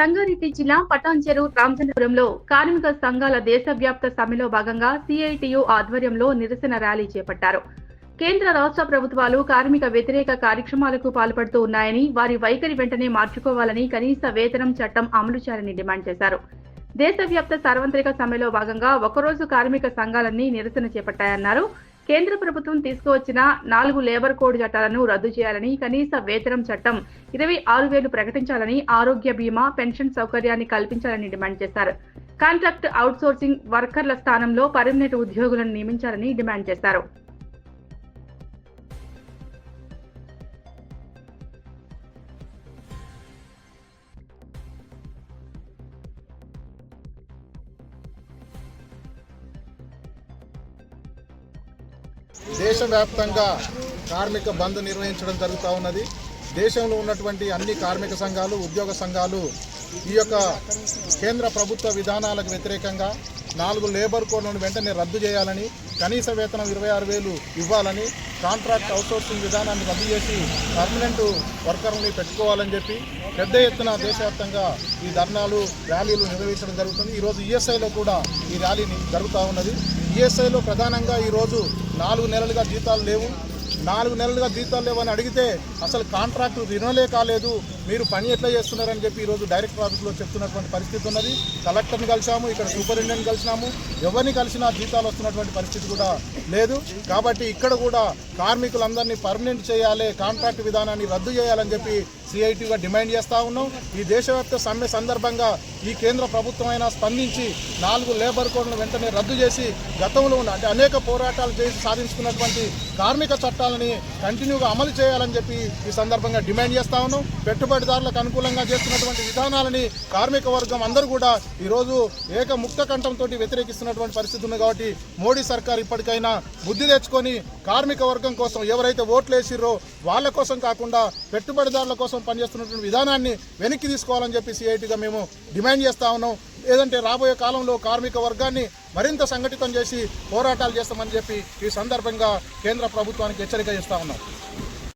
సంగారెడ్డి జిల్లా పటాన్చెరు రామచంద్రపురంలో కార్మిక సంఘాల దేశవ్యాప్త సమ్మెలో భాగంగా సిఐటియు ఆధ్వర్యంలో నిరసన ర్యాలీ చేపట్టారు. కేంద్ర రాష్ట్ర ప్రభుత్వాలు కార్మిక వ్యతిరేక కార్యక్రమాలకు పాల్పడుతూ ఉన్నాయని వారి వైఖరి వెంటనే మార్చుకోవాలని కనీస వేతనం చట్టం అమలు చేయాలని డిమాండ్ చేశారు. దేశవ్యాప్త సార్వత్రిక సమ్మెలో భాగంగా ఒకరోజు కార్మిక సంఘాలన్నీ నిరసన చేపట్టాయన్నారు. కేంద్ర ప్రభుత్వం తీసుకువచ్చిన నాలుగు లేబర్ కోడ్ చట్టాలను రద్దు చేయాలని కనీస వేతనం చట్టం ఇరవై ఆరు వేలు ప్రకటించాలని ఆరోగ్య బీమా పెన్షన్ సౌకర్యాన్ని కల్పించాలని డిమాండ్ చేశారు. కాంట్రాక్ట్ అవుట్సోర్సింగ్ వర్కర్ల స్థానంలో పర్మనెంట్ ఉద్యోగులను నియమించాలని డిమాండ్ చేశారు. దేశవ్యాప్తంగా కార్మిక బంద్ నిర్వహించడం జరుగుతూ ఉన్నది. దేశంలో ఉన్నటువంటి అన్ని కార్మిక సంఘాలు ఉద్యోగ సంఘాలు ఈ యొక్క కేంద్ర ప్రభుత్వ విధానాలకు వ్యతిరేకంగా నాలుగు లేబర్ కోడ్లను వెంటనే రద్దు చేయాలని కనీస వేతనం ఇరవై ఆరు వేలు ఇవ్వాలని కాంట్రాక్ట్ అవుట్సోర్సింగ్ విధానాన్ని రద్దు చేసి పర్మనెంట్ వర్కర్ని పెట్టుకోవాలని చెప్పి పెద్ద ఎత్తున దేశవ్యాప్తంగా ఈ ధర్నాలు ర్యాలీలు నిర్వహించడం జరుగుతుంది. ఈరోజు ఈఎస్ఐలో కూడా ఈ ర్యాలీ జరుగుతూ ఉన్నది. ఈఎస్ఐలో ప్రధానంగా ఈరోజు నాలుగు నెలలుగా జీతాలు లేవు. నాలుగు నెలలుగా జీతాలు లేవని అడిగితే అసలు కాంట్రాక్టు రినోలే కాలేదు. మీరు పని ఎట్లా చేస్తున్నారని చెప్పి ఈరోజు డైరెక్ట్ ఆఫీస్లో చెప్తున్నటువంటి పరిస్థితి ఉన్నది. కలెక్టర్ని కలిసాము ఇక్కడ సూపరింటెండెంట్ కలిసినాము. ఎవరిని కలిసినా జీతాలు వస్తున్నటువంటి పరిస్థితి కూడా లేదు. కాబట్టి ఇక్కడ కూడా కార్మికులందరినీ పర్మనెంట్ చేయాలి కాంట్రాక్ట్ విధానాన్ని రద్దు చేయాలని చెప్పి సిఐటిగా డిమాండ్ చేస్తూ ఉన్నాం. ఈ దేశవ్యాప్త సమ్మె సందర్భంగా ఈ కేంద్ర ప్రభుత్వమైనా స్పందించి నాలుగు లేబర్ కోడ్లను వెంటనే రద్దు చేసి గతంలో ఉన్న అంటే అనేక పోరాటాలు చేసి సాధించుకున్నటువంటి కార్మిక చట్టాలని కంటిన్యూగా అమలు చేయాలని చెప్పి ఈ సందర్భంగా డిమాండ్ చేస్తా ఉన్నాం. పెట్టుబడి పెట్టుబడిదారులకు అనుకూలంగా చేస్తున్నటువంటి విధానాలని కార్మిక వర్గం అందరూ కూడా ఈరోజు ఏక ముక్త కంఠంతో వ్యతిరేకిస్తున్నటువంటి పరిస్థితి ఉంది కాబట్టి మోడీ సర్కార్ ఇప్పటికైనా బుద్ధి తెచ్చుకొని కార్మిక వర్గం కోసం ఎవరైతే ఓట్లు వేసిర్రో వాళ్ళ కోసం కాకుండా పెట్టుబడిదారుల కోసం పనిచేస్తున్నటువంటి విధానాన్ని వెనక్కి తీసుకోవాలని చెప్పి సిఐటిగా మేము డిమాండ్ చేస్తా ఉన్నాం. లేదంటే రాబోయే కాలంలో కార్మిక వర్గాన్ని మరింత సంఘటితం చేసి పోరాటాలు చేస్తామని చెప్పి ఈ సందర్భంగా కేంద్ర ప్రభుత్వానికి హెచ్చరిక చేస్తా ఉన్నాం.